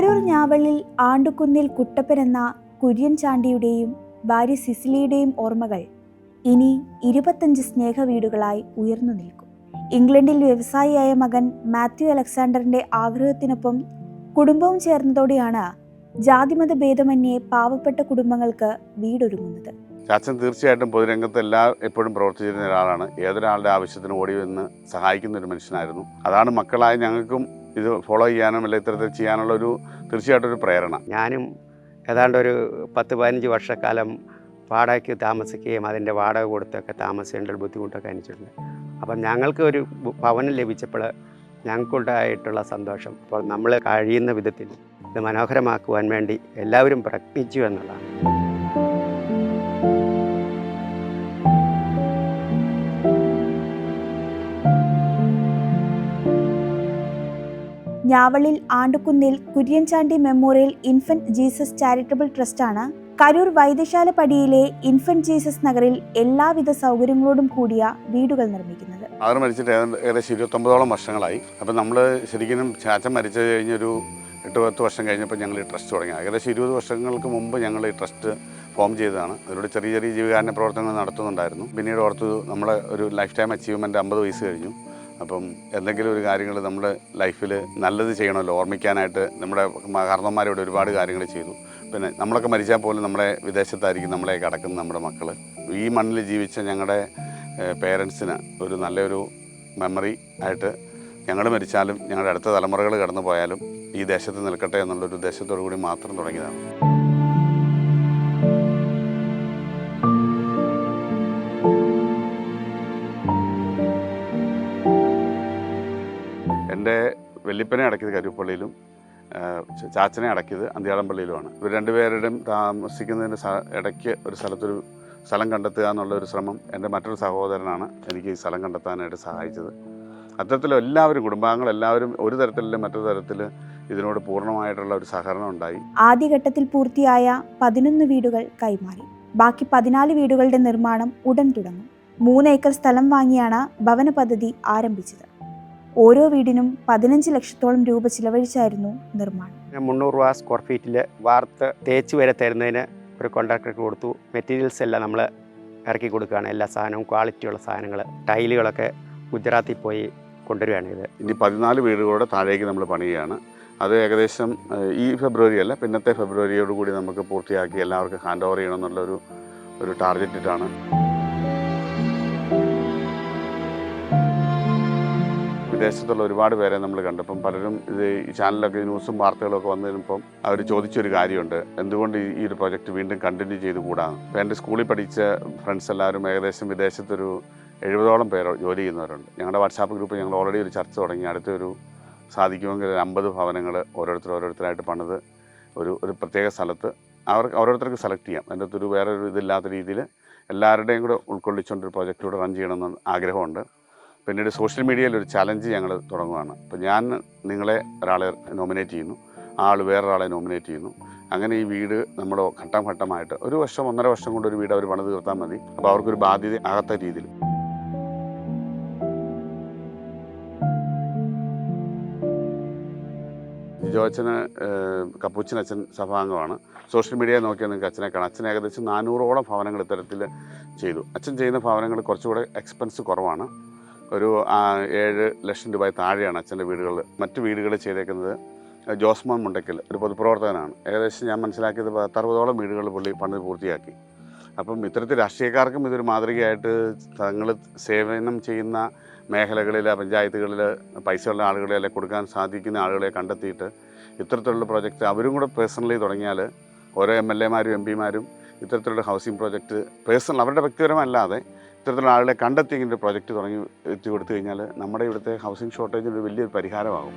കരൂർ ഞാവളിൽ ആണ്ടുകുന്നിൽ കുട്ടപ്പൻ എന്ന കുര്യൻ ചാണ്ടിയുടെയും ഭാര്യ സിസിലിയുടെയും ഓർമ്മകൾ ഇനി ഇരുപത്തഞ്ച് സ്നേഹവീടുകളായി ഉയർന്നു നിൽക്കും. ഇംഗ്ലണ്ടിൽ വ്യവസായിയായ മകൻ മാത്യു അലക്സാണ്ടറിന്റെ ആഗ്രഹത്തിനൊപ്പം കുടുംബവും ചേർന്നതോടെയാണ് ജാതിമത ഭേദമന്യേ പാവപ്പെട്ട കുടുംബങ്ങൾക്ക് വീടൊരുങ്ങുന്നത്. ചാച്ചൻ തീർച്ചയായിട്ടും പൊതുരംഗത്ത് എല്ലാ എപ്പോഴും പ്രവർത്തിച്ചിരുന്ന ഒരാളാണ്. ഏതൊരാളുടെ ആവശ്യത്തിന് ഓടി വന്ന് സഹായിക്കുന്ന ഒരു മനുഷ്യനായിരുന്നു. അതാണ് മക്കളായ ഞങ്ങൾക്കും ഇത് ഫോളോ ചെയ്യാനും അല്ലെങ്കിൽ ഇത്തരത്തിൽ ചെയ്യാനുള്ള ഒരു തീർച്ചയായിട്ടും ഒരു പ്രേരണ. ഞാനും ഏതാണ്ട് ഒരു പത്ത് പതിനഞ്ച് വർഷക്കാലം വാടകയ്ക്ക് താമസിക്കുകയും അതിന്റെ വാടക കൊടുത്തൊക്കെ താമസിക്കേണ്ട ഒരു ബുദ്ധിമുട്ടൊക്കെ അനുസരിച്ചിട്ടുണ്ട് അപ്പം ഞങ്ങൾക്ക് ഒരു ഭവനം ലഭിച്ചപ്പോൾ ഞങ്ങൾക്കുണ്ടായിട്ടുള്ള സന്തോഷം. അപ്പോൾ നമ്മൾ കഴിയുന്ന വിധത്തിൽ ഇത് മനോഹരമാക്കുവാൻ വേണ്ടി എല്ലാവരും പ്രയത്നിച്ചു എന്നുള്ളതാണ്. ഞാവളിൽ ആണ്ടുകുന്നിൽ Kurianchandy memorial infant Jesus charitable ട്രസ്റ്റാണ്. Karur വൈദ്യശാല പടിയിലെ ഇൻഫന്റ് ജീസസ് നഗറിൽ എല്ലാവിധ സൗകര്യങ്ങളോടും കൂടിയ വീടുകൾ നിർമ്മിക്കുന്നത്. അവർ മരിച്ചിട്ട് ഏകദേശം ഇരുപത്തൊമ്പതോളം വർഷങ്ങളായി. അപ്പം നമ്മൾ ശരിക്കും ചാച്ചൻ മരിച്ചു കഴിഞ്ഞൊരു എട്ട് പത്ത് വർഷം കഴിഞ്ഞപ്പോൾ ഞങ്ങൾ ഈ ട്രസ്റ്റ് തുടങ്ങി. ഏകദേശം ഇരുപത് വർഷങ്ങൾക്ക് മുമ്പ് ഞങ്ങൾ ഈ ട്രസ്റ്റ് ഫോം ചെയ്തതാണ്. അതിലൂടെ ചെറിയ ചെറിയ ജീവകാരുണ്യ പ്രവർത്തനങ്ങൾ നടത്തുന്നുണ്ടായിരുന്നു. പിന്നീട് ഓർത്ത് നമ്മളെ ഒരു ലൈഫ് ടൈം അച്ചീവ്മെന്റ് അമ്പത് വയസ്സ് കഴിഞ്ഞു. അപ്പം എന്തെങ്കിലും ഒരു കാര്യങ്ങൾ നമ്മുടെ ലൈഫിൽ നല്ലത് ചെയ്യണമല്ലോ ഓർമ്മിക്കാനായിട്ട് നമ്മുടെ കാരണന്മാരോട് ഒരുപാട് കാര്യങ്ങൾ ചെയ്തു. പിന്നെ നമ്മളൊക്കെ മരിച്ചാൽ പോലും നമ്മുടെ വിദേശത്തായിരിക്കും നമ്മളെ കിടക്കുന്ന നമ്മുടെ മക്കൾ ഈ മണ്ണിൽ ജീവിച്ച ഞങ്ങളുടെ പേരൻസിന് ഒരു നല്ലൊരു മെമ്മറി ആയിട്ട് ഞങ്ങൾ മരിച്ചാലും ഞങ്ങളുടെ അടുത്ത തലമുറകൾ കടന്നു പോയാലും ഈ ദേശത്ത് നിൽക്കട്ടെ എന്നുള്ളൊരു ഉദ്ദേശത്തോടു കൂടി മാത്രം തുടങ്ങിയതാണ്. എന്റെ വെല്ലിപ്പനെ അടക്കിയത് കരുപ്പള്ളിയിലും ചാച്ചനെ അടക്കിയത് അന്ത്യാളംപള്ളിയിലുമാണ് ഇവർ രണ്ടുപേരുടെയും താമസിക്കുന്നതിന് ഇടയ്ക്ക് ഒരു സ്ഥലത്തൊരു സ്ഥലം കണ്ടെത്തുക എന്നുള്ള ഒരു ശ്രമം എന്റെ മറ്റൊരു സഹോദരനാണ് എനിക്ക് ഈ സ്ഥലം കണ്ടെത്താനായിട്ട് സഹായിച്ചത്. അത്തരത്തിൽ എല്ലാവരും കുടുംബാംഗങ്ങൾ എല്ലാവരും ഒരു തരത്തിലല്ല മറ്റൊരു തരത്തിൽ ഇതിനോട് പൂർണമായിട്ടുള്ള ഒരു സഹകരണം ഉണ്ടായി. ആദ്യഘട്ടത്തിൽ പൂർത്തിയായ പതിനൊന്ന് വീടുകൾ കൈമാറി. ബാക്കി പതിനാല് വീടുകളുടെ നിർമ്മാണം ഉടൻ തുടങ്ങും. മൂന്ന് ഏക്കർ സ്ഥലം വാങ്ങിയാണ് ഭവന പദ്ധതി ആരംഭിച്ചത്. ഓരോ വീടിനും പതിനഞ്ച് ലക്ഷത്തോളം രൂപ ചിലവഴിച്ചായിരുന്നു നിർമ്മാണം. ഞാൻ മുന്നൂറ് രൂപ സ്ക്വയർ ഫീറ്റിൽ വാർത്ത് തേച്ച് വരെ തരുന്നതിന് ഒരു കോൺട്രാക്ടർക്ക് കൊടുത്തു. മെറ്റീരിയൽസ് എല്ലാം നമ്മൾ ഇറക്കി കൊടുക്കുകയാണ്. എല്ലാ സാധനവും ക്വാളിറ്റിയുള്ള സാധനങ്ങൾ ടൈലുകളൊക്കെ ഗുജറാത്തിൽ പോയി കൊണ്ടുവരികയാണ് ഇത്. ഇനി പതിനാല് വീടുകളുടെ താഴേക്ക് നമ്മൾ പണിയുകയാണ്. അത് ഏകദേശം ഈ ഫെബ്രുവരി അല്ല പിന്നത്തെ ഫെബ്രുവരിയോടുകൂടി നമുക്ക് പൂർത്തിയാക്കി എല്ലാവർക്കും ഹാൻഡ് ഓവർ ചെയ്യണം എന്നുള്ളൊരു ഒരു ടാർഗറ്റ് വിദേശത്തുള്ള ഒരുപാട് പേരെ നമ്മൾ കണ്ടപ്പം പലരും ഇത് ഈ ചാനലിലൊക്കെ ന്യൂസും വാർത്തകളൊക്കെ വന്നു കഴിഞ്ഞപ്പം അവർ ചോദിച്ചൊരു കാര്യമുണ്ട്. എന്തുകൊണ്ട് ഈ- ഒരു പ്രൊജക്റ്റ് വീണ്ടും കണ്ടിന്യൂ ചെയ്ത് കൂടാ? അപ്പോൾ എന്റെ സ്കൂളിൽ പഠിച്ച ഫ്രണ്ട്സ് എല്ലാവരും ഏകദേശം വിദേശത്തൊരു എഴുപതോളം പേരോ ജോലി ചെയ്യുന്നവരുണ്ട്. ഞങ്ങളുടെ വാട്സാപ്പ് ഗ്രൂപ്പ് ഞങ്ങൾ ഓൾറെഡി ഒരു ചർച്ച തുടങ്ങി. അടുത്തൊരു സാധിക്കുമെങ്കിൽ ഒരു അമ്പത് ഭവനങ്ങൾ ഓരോരുത്തർ ഓരോരുത്തരായിട്ട് പണിത് ഒരു ഒരു പ്രത്യേക സ്ഥലത്ത് അവർക്ക് ഓരോരുത്തർക്ക് സെലക്ട് ചെയ്യാം. അതിന്റെ അകത്തൊരു വേറൊരു ഇതില്ലാത്ത രീതിയിൽ എല്ലാവരുടെയും കൂടെ ഉൾക്കൊള്ളിച്ചുകൊണ്ട് ഒരു പ്രോജക്റ്റ് കൂടെ റൺ ചെയ്യണമെന്ന് ആഗ്രഹമുണ്ട്. പിന്നീട് സോഷ്യൽ മീഡിയയിൽ ഒരു ചലഞ്ച് ഞങ്ങൾ തുടങ്ങുകയാണ് അപ്പോൾ ഞാൻ നിങ്ങളെ ഒരാളെ നോമിനേറ്റ് ചെയ്യുന്നു. ആൾ വേറൊരാളെ നോമിനേറ്റ് ചെയ്യുന്നു. അങ്ങനെ ഈ വീട് നമ്മൾ ഘട്ടം ഘട്ടമായിട്ട് ഒരു വർഷം ഒന്നര വർഷം കൊണ്ട് ഒരു വീട് അവർ പണിത് തീർത്താൽ മതി. അപ്പോൾ അവർക്കൊരു ബാധ്യത ആകാത്ത രീതിയിൽ. ജോച്ചന് കപ്പൂച്ചൻ അച്ഛൻ സഭാംഗമാണ്. സോഷ്യൽ മീഡിയ നോക്കിയാൽ നിങ്ങൾക്ക് അച്ഛനെ കാണാം. അച്ഛൻ ഏകദേശം നാനൂറോളം ഭവനങ്ങൾ ഇത്തരത്തിൽ ചെയ്തു. അച്ഛൻ ചെയ്യുന്ന ഭവനങ്ങൾ കുറച്ചുകൂടെ എക്സ്പെൻസ് കുറവാണ്. ഒരു ഏഴ് ലക്ഷം രൂപ താഴെയാണ് അച്ഛന്റെ വീടുകൾ. മറ്റു വീടുകൾ ചെയ്തേക്കുന്നത് ജോസ്മോൻ മുണ്ടക്കൽ ഒരു പൊതുപ്രവർത്തകനാണ്. ഏകദേശം ഞാൻ മനസ്സിലാക്കിയത് പത്തറുപതോളം വീടുകൾ പുള്ളി പണിത് പൂർത്തിയാക്കി. അപ്പം ഇത്തരത്തിൽ രാഷ്ട്രീയക്കാർക്കും ഇതൊരു മാതൃകയായിട്ട് തങ്ങൾ സേവനം ചെയ്യുന്ന മേഖലകളിൽ പഞ്ചായത്തുകളിൽ പൈസയുള്ള ആളുകളെ അല്ലെങ്കിൽ കൊടുക്കാൻ സാധിക്കുന്ന ആളുകളെ കണ്ടെത്തിയിട്ട് ഇത്തരത്തിലുള്ള പ്രോജക്റ്റ് അവരും കൂടെ പേഴ്സണലി തുടങ്ങിയാൽ ഓരോ എം എൽ എമാരും എം പിമാരും ഇത്തരത്തിലുള്ള ഹൗസിംഗ് പ്രോജക്റ്റ് പേഴ്സണൽ അവരുടെ വ്യക്തിപരമല്ലാതെ ഇത്തരത്തിലുള്ള ആളുകളെ കണ്ടെത്തി ഇങ്ങനെ പ്രോജക്റ്റ് തുടങ്ങി എത്തി കൊടുത്തു കഴിഞ്ഞാൽ നമ്മുടെ ഇവിടുത്തെ ഹൗസിംഗ് ഷോർട്ടേജിന് ഒരു വലിയൊരു പരിഹാരമാകും.